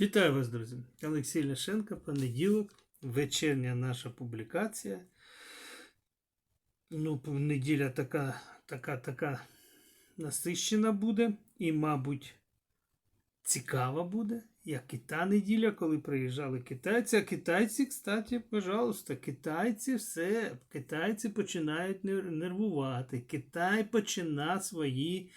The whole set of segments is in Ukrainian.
Вітаю вас, друзі! Олексій Ляшенко, понеділок, вечірня наша публікація. Ну, неділя така, така, така насищена буде і, мабуть, цікава буде, як і та неділя, коли приїжджали китайці. А китайці, кстати, пожалуйста, китайці все, китайці починають нервувати. Китай почина свої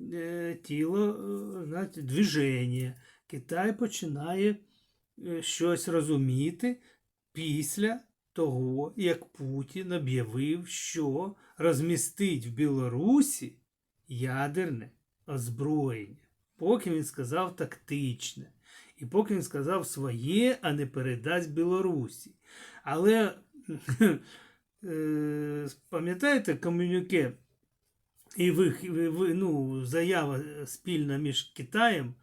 е, тіло, е, знаєте, движення. Китай починає е, щось розуміти після того, як Путін об'явив, що розмістить в Білорусі ядерне озброєння. Поки він сказав тактичне. І поки він сказав своє, а не передасть Білорусі. Але е, пам'ятаєте комюніке і ви, ну, заява спільна між Китаєм,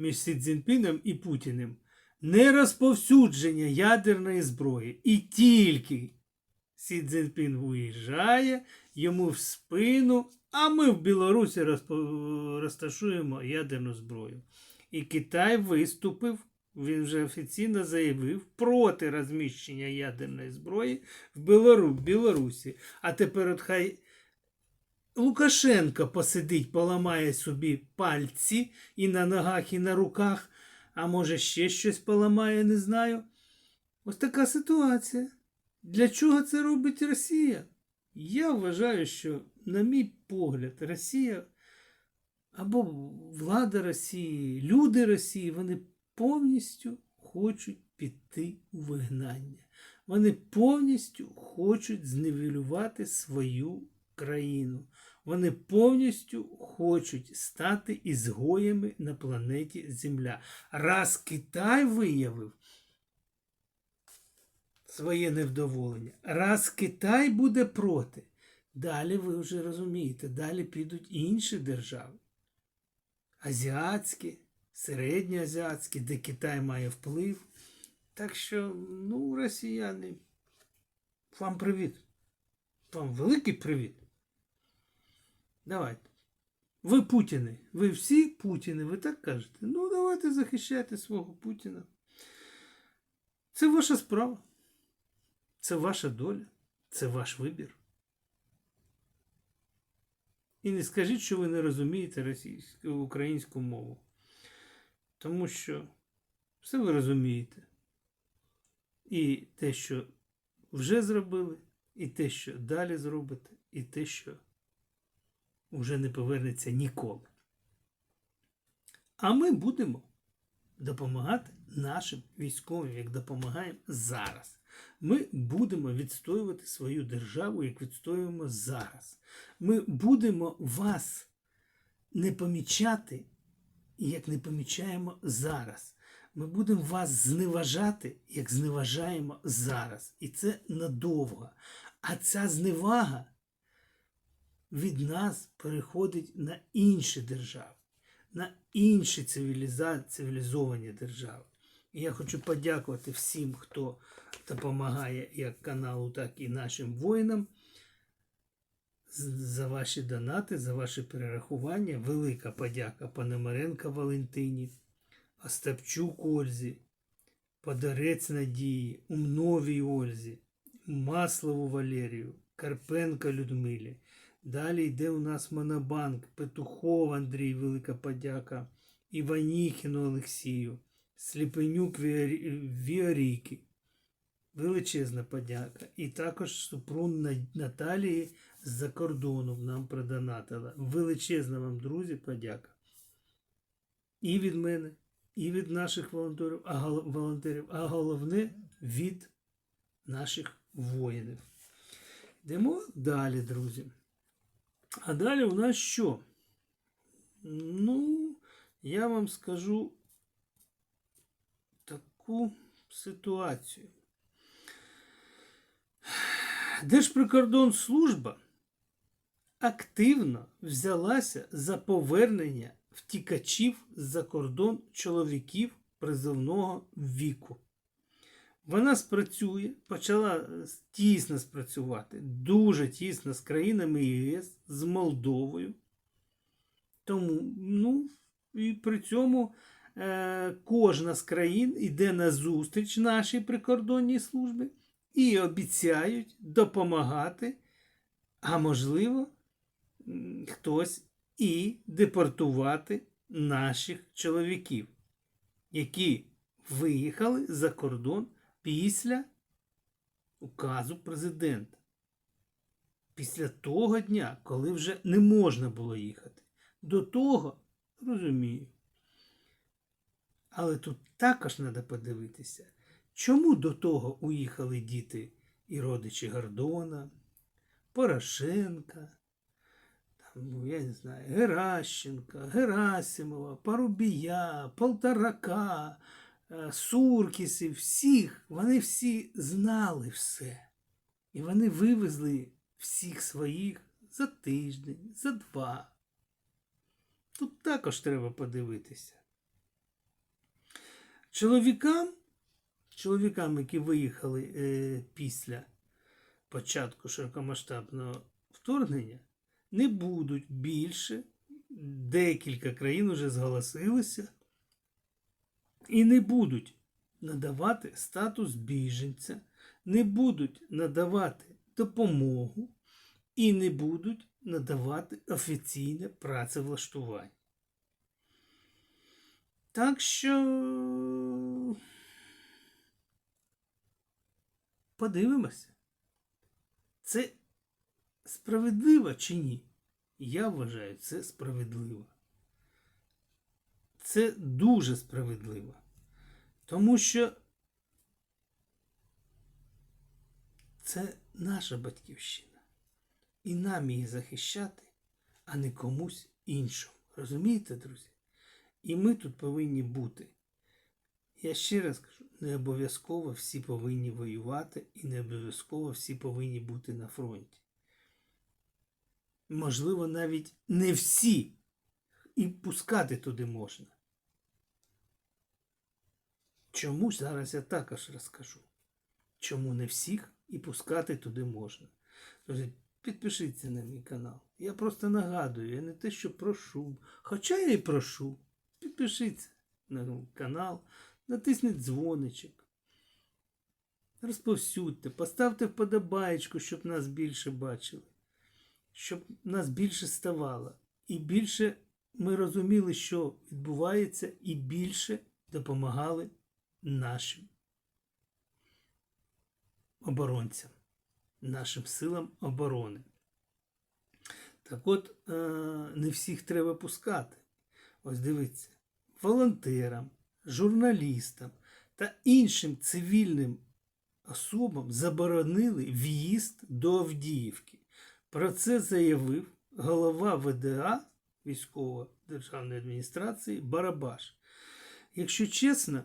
між Сі Цзіньпіном і Путіним. Не розповсюдження ядерної зброї. І тільки Сі Цзіньпін виїжджає, йому в спину, а ми в Білорусі розпо- розташуємо ядерну зброю. І Китай виступив, він вже офіційно заявив проти розміщення ядерної зброї в Білору, Білорусі. А тепер от хай Лукашенко посидить, поламає собі пальці і на ногах, і на руках, а може ще щось поламає, не знаю. Ось така ситуація. Для чого це робить Росія? Я вважаю, що, на мій погляд, Росія або влада Росії, люди Росії, вони повністю хочуть піти у вигнання. Вони повністю хочуть зневелювати свою країну. Вони повністю хочуть стати ізгоями на планеті Земля. Раз Китай виявив своє невдоволення, раз Китай буде проти, далі ви вже розумієте, далі підуть інші держави. Азіатські, середньоазіатські, де Китай має вплив. Так що, ну, росіяни, вам привіт. Вам великий привіт. Давайте. Ви Путіни. Ви всі Путіни, ви так кажете. Ну, давайте захищайте свого Путіна. Це ваша справа. Це ваша доля. Це ваш вибір. І не скажіть, що ви не розумієте російську українську мову. Тому що все ви розумієте. І те, що вже зробили, і те, що далі зробите, і те, що уже не повернеться ніколи. А ми будемо допомагати нашим військовим, як допомагаємо зараз. Ми будемо відстоювати свою державу, як відстоюємо зараз. Ми будемо вас не помічати, як не помічаємо зараз. Ми будемо вас зневажати, як зневажаємо зараз. І це надовго. А ця зневага від нас переходить на інші держави, на інші цивілізовані держави. І я хочу подякувати всім, хто допомагає як каналу, так і нашим воїнам за ваші донати, за ваші перерахування. Велика подяка Пономаренко Валентині, Остапчук Ользі, Подорець Надії, Умновій Ользі, Маслову Валерію, Карпенко Людмилі. Далі йде у нас Монобанк, Петухов Андрій, велика подяка, Іваніхіну Олексію, Сліпенюк Віорі- Віорійки. Величезна подяка. І також Супрун Наталії з-за кордону нам продонатила. Величезна вам, друзі, подяка. І від мене, і від наших волонтерів, а, волонтерів, а головне від наших воїнів. Йдемо далі, друзі. А далі у нас що? Ну, я вам скажу таку ситуацію. Держприкордонслужба активно взялася за повернення втікачів з-за кордон чоловіків призовного віку. Вона спрацює, почала е, тісно спрацювати, дуже тісно з країнами ЄС, з Молдовою. Тому, ну, і при цьому е, кожна з країн йде на зустріч нашій прикордонній службі і обіцяють допомагати, а можливо, хтось і депортувати наших чоловіків, які виїхали за кордон після указу президента. Після того дня, коли вже не можна було їхати. До того розумію. Але тут також треба подивитися, чому до того уїхали діти і родичі Гордона, Порошенка, там, ну, я не знаю, Геращенка, Герасимова, Парубія, Полторака, Суркісів, всіх, вони всі знали все. І вони вивезли всіх своїх за тиждень, за два. Тут також треба подивитися. Чоловікам, чоловікам, які виїхали е, після початку широкомасштабного вторгнення, не будуть більше. Декілька країн вже зголосилися і не будуть надавати статус біженця, не будуть надавати допомогу і не будуть надавати офіційне працевлаштування. Так що подивимося, це справедливо чи ні? Я вважаю, це справедливо. Це дуже справедливо. Тому що це наша батьківщина. І нам її захищати, а не комусь іншому. Розумієте, друзі? І ми тут повинні бути. Я ще раз кажу, не обов'язково всі повинні воювати і не обов'язково всі повинні бути на фронті. Можливо, навіть не всі. І пускати туди можна. Чому зараз я також розкажу. Чому не всіх і пускати туди можна. Друзі, підпишіться на мій канал. Я просто нагадую, я не те, що прошу. Хоча я і прошу. Підпишіться на канал, натисніть дзвоничок. Розповсюдьте, поставте вподобаєчку, щоб нас більше бачили, щоб нас більше ставало. І більше ми розуміли, що відбувається, і більше допомагали нашим оборонцям, нашим силам оборони. Так от, е, не всіх треба пускати. Ось дивіться, волонтерам, журналістам та іншим цивільним особам заборонили в'їзд до Авдіївки. Про це заявив голова ВДА військово державної адміністрації Барабаш. Якщо чесно,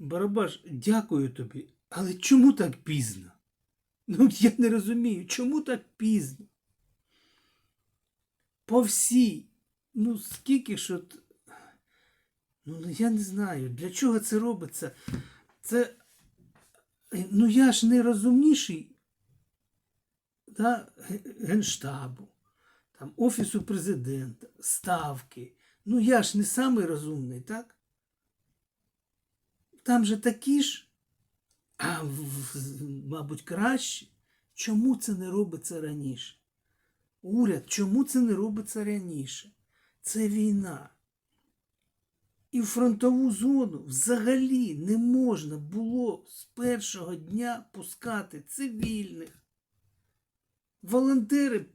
Барабаш, дякую тобі, але чому так пізно? Ну, я не розумію, чому так пізно? По всій, ну скільки ж от Ну, я не знаю, для чого це робиться. Це. Ну я ж не розумніший да, Генштабу, там, Офісу президента, ставки. Ну я ж не самий розумний, так? Там же такі ж, а мабуть, краще. Чому це не робиться раніше? Уряд, чому це не робиться раніше? Це війна. І в фронтову зону взагалі не можна було з першого дня пускати цивільних. Волонтери,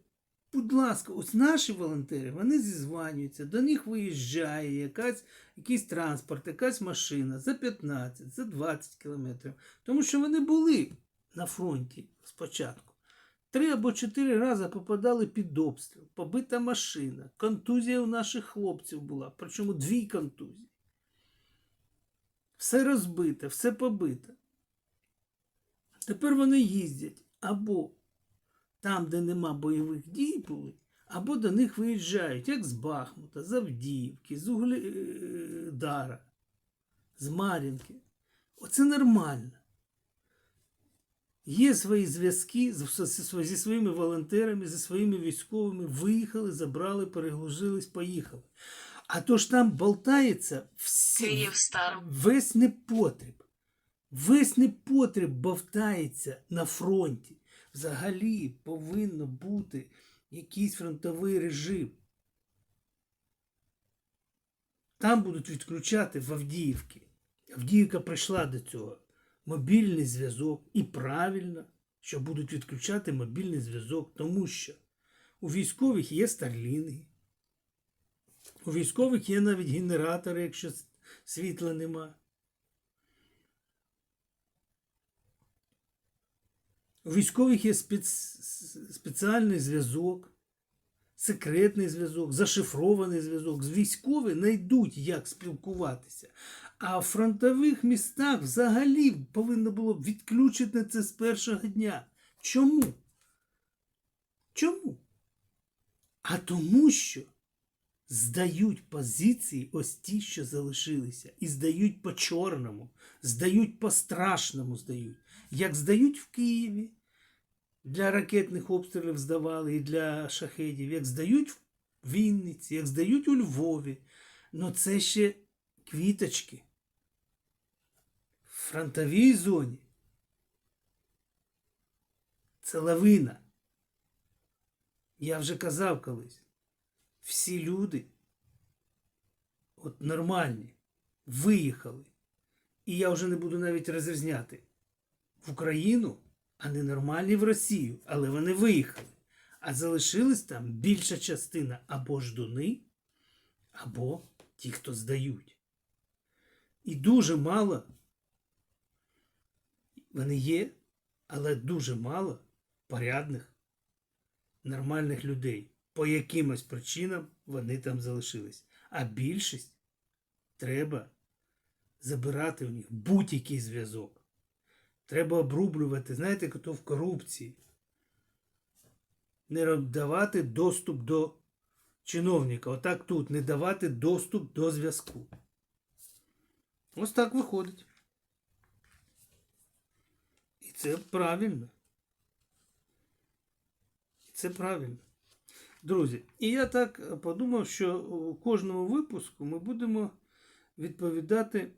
будь ласка, ось наші волонтери, вони зізванюються, до них виїжджає якась, якийсь транспорт, якась машина за 15, за 20 кілометрів. Тому що вони були на фронті спочатку. Три або чотири рази попадали під обстріл, побита машина, контузія у наших хлопців була, причому дві контузії. Все розбите, все побите. Тепер вони їздять або там, де нема бойових дій були, або до них виїжджають, як з Бахмута, з Авдіївки, з Угледара, з Мар'їнки. Оце нормально. Є свої зв'язки зі своїми волонтерами, зі своїми військовими, виїхали, забрали, переглужились, поїхали. А то ж там болтається всі, весь непотріб. Весь непотріб бовтається на фронті. Взагалі повинно бути якийсь фронтовий режим. Там будуть відключати в Авдіївці. Авдіївка прийшла до цього. Мобільний зв'язок. І правильно, що будуть відключати мобільний зв'язок, тому що у військових є старлінги. У військових є навіть генератори, якщо світла нема. У військових є спец... спеціальний зв'язок, секретний зв'язок, зашифрований зв'язок. З військові знайдуть, як спілкуватися. А в фронтових містах взагалі повинно було б відключити це з першого дня. Чому? Чому? А тому що здають позиції ось ті, що залишилися, і здають по чорному, здають по страшному, здають. Як здають в Києві, для ракетних обстрілів здавали і для шахедів, як здають в Вінниці, як здають у Львові. Ну це ще квіточки. В фронтовій зоні це лавина. Я вже казав колись, всі люди, от нормальні, виїхали. І я вже не буду навіть розрізняти в Україну, а не нормальні в Росію. Але вони виїхали. А залишилась там більша частина або ждуни, або ті, хто здають. І дуже мало, вони є, але дуже мало порядних, нормальних людей. По якимось причинам вони там залишились. А більшість треба забирати у них будь-який зв'язок. Треба обрублювати, знаєте, хто в корупції. Не давати доступ до чиновника. Отак тут не давати доступ до зв'язку. Ось так виходить. І це правильно. Це правильно. Друзі, і я так подумав, що у кожному випуску ми будемо відповідати.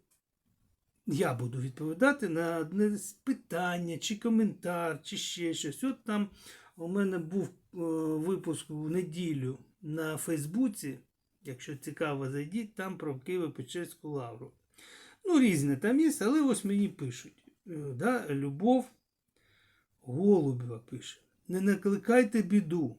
Я буду відповідати на одне питання, чи коментар, чи ще щось. От там у мене був е, випуск в неділю на Фейсбуці. Якщо цікаво, зайдіть там про Києво-Печерську лавру. Ну, різне там є, але ось мені пишуть. Е, Да, Любов Голубєва пише. Не накликайте біду.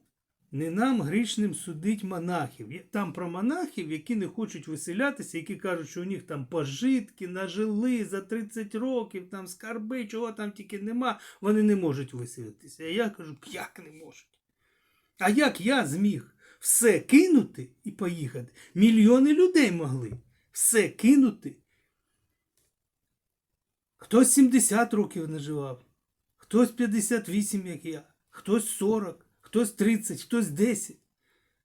Не нам грішним судить монахів. Там про монахів, які не хочуть виселятися, які кажуть, що у них там пожитки, нажили за 30 років, там скарби, чого там тільки нема, вони не можуть виселитися. А я кажу, як не можуть? А як я зміг все кинути і поїхати? Мільйони людей могли все кинути. Хтось 70 років наживав, хтось 58, як я, хтось 40, хтось 30, хтось 10.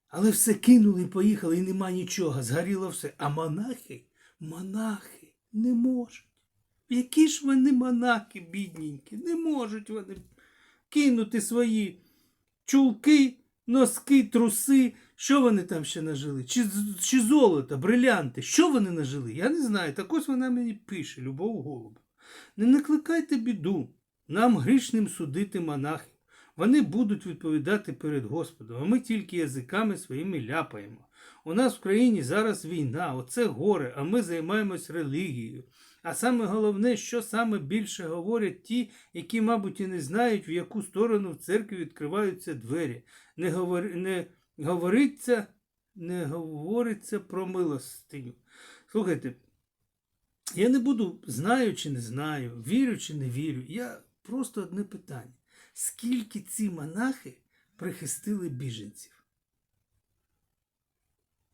Але все кинули і поїхали, і нема нічого, згоріло все. А монахи, монахи не можуть. Які ж вони монахи, бідненькі, не можуть вони кинути свої чулки, носки, труси. Що вони там ще нажили? Чи, чи золото, брилянти? Що вони нажили? Я не знаю. Так ось вона мені пише, Любов Голуб. Не накликайте біду, нам грішним судити монахів. Вони будуть відповідати перед Господом, а ми тільки язиками своїми ляпаємо. У нас в країні зараз війна, оце горе, а ми займаємось релігією. А саме головне, що саме більше говорять ті, які, мабуть, і не знають, в яку сторону в церкві відкриваються двері. Не, говор... не говориться, не говориться про милостиню. Слухайте, я не буду знаю чи не знаю, вірю чи не вірю. Я просто одне питання. Скільки ці монахи прихистили біженців?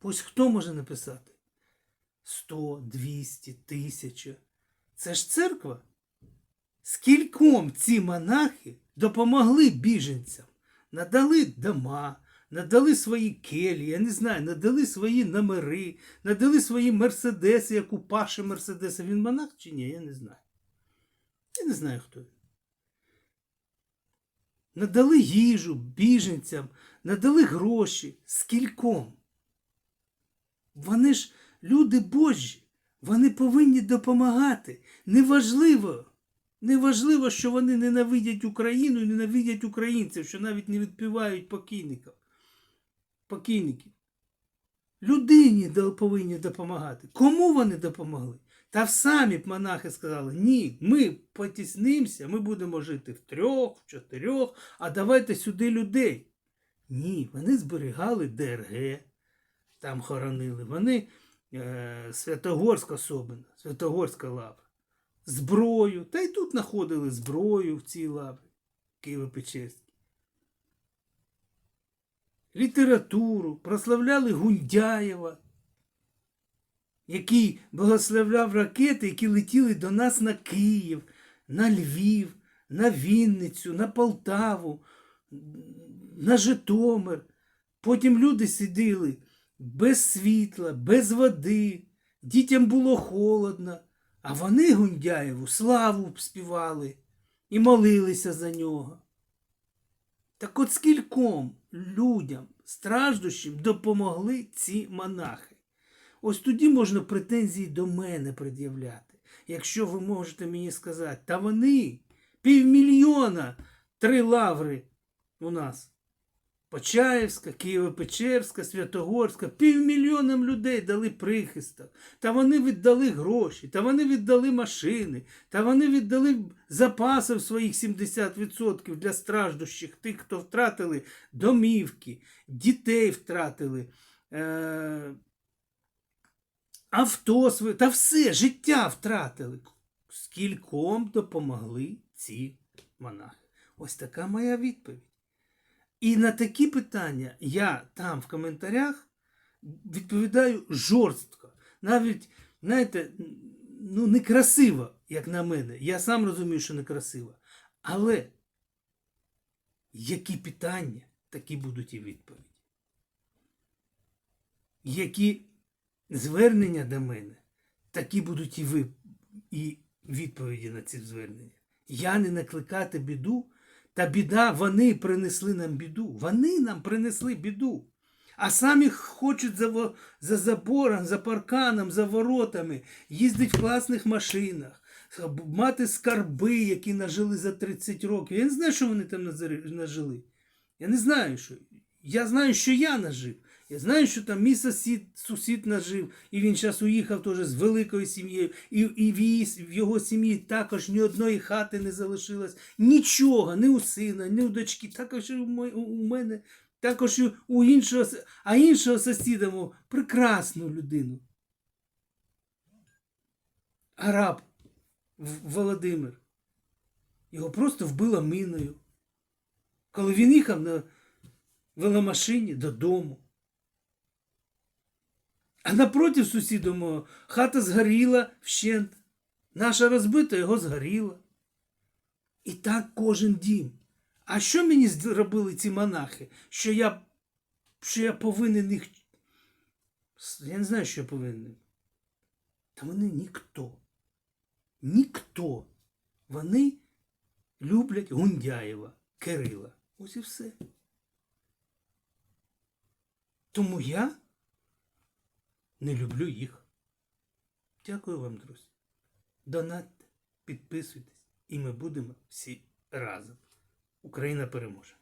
Ось хто може написати? 100, 200, 1000. Це ж церква. Скільком ці монахи допомогли біженцям, надали дома, надали свої келі, я не знаю, надали свої номери, надали свої мерседеси, як у Паші Мерседеса. Він монах чи ні, я не знаю. Я не знаю, хто він. Надали їжу біженцям, надали гроші. Скільком? Вони ж люди Божі, вони повинні допомагати. Неважливо, неважливо, що вони ненавидять Україну і ненавидять українців, що навіть не відпівають покійників. покійників. Людині повинні допомагати. Кому вони допомогли? Та самі б монахи сказали, ні, ми потіснимося, ми будемо жити в трьох, в чотирьох, а давайте сюди людей. Ні, вони зберігали ДРГ, там хоронили. Вони е, Святогорська особина, Святогорська лавра. Зброю. Та й тут знаходили зброю в цій лаврі Києво-Печерській. Літературу, прославляли Гундяєва, який благословляв ракети, які летіли до нас на Київ, на Львів, на Вінницю, на Полтаву, на Житомир. Потім люди сиділи без світла, без води, дітям було холодно, а вони Гундяєву славу співали і молилися за нього. Так от скільком людям, страждущим, допомогли ці монахи. Ось тоді можна претензії до мене пред'являти. Якщо ви можете мені сказати, та вони півмільйона три лаври у нас. Почаївська, Києво-Печерська, Святогорська, півмільйонам людей дали прихисток. Та вони віддали гроші, та вони віддали машини, та вони віддали запаси своїх 70% для страждущих, тих, хто втратили домівки, дітей втратили, е- авто своє, та все, життя втратили. Скільком допомогли ці монахи? Ось така моя відповідь. І на такі питання я там в коментарях відповідаю жорстко. Навіть, знаєте, ну, некрасиво, як на мене. Я сам розумію, що некрасиво. Але які питання, такі будуть і відповіді. Які звернення до мене, такі будуть і, ви, і відповіді на ці звернення. Я не накликати біду. Та біда, вони принесли нам біду. Вони нам принесли біду. А самі хочуть за, за забором, за парканом, за воротами, їздить в класних машинах, мати скарби, які нажили за 30 років. Я не знаю, що вони там нажили. Я не знаю, що. Я знаю, що я нажив. Я знаю, що там мій сусід, сусід нажив, і він зараз уїхав теж з великою сім'єю, і, і в, її, в його сім'ї також ні одної хати не залишилось, нічого, ні у сина, ні у дочки, також і у, у мене, також і у іншого, а іншого сусіда, мов, прекрасну людину. Араб Володимир. Його просто вбило миною. Коли він їхав на веломашині додому. А напротив сусіда мого хата згоріла вщент. Наша розбита його згоріла. І так кожен дім. А що мені зробили ці монахи? Що я, що я повинен їх. Я не знаю, що я повинен. Та вони ніхто. Ніхто. Вони люблять Гундяєва, Кирила. Ось і все. Тому я не люблю їх. Дякую вам, друзі. Донатьте, підписуйтесь, і ми будемо всі разом. Україна переможе.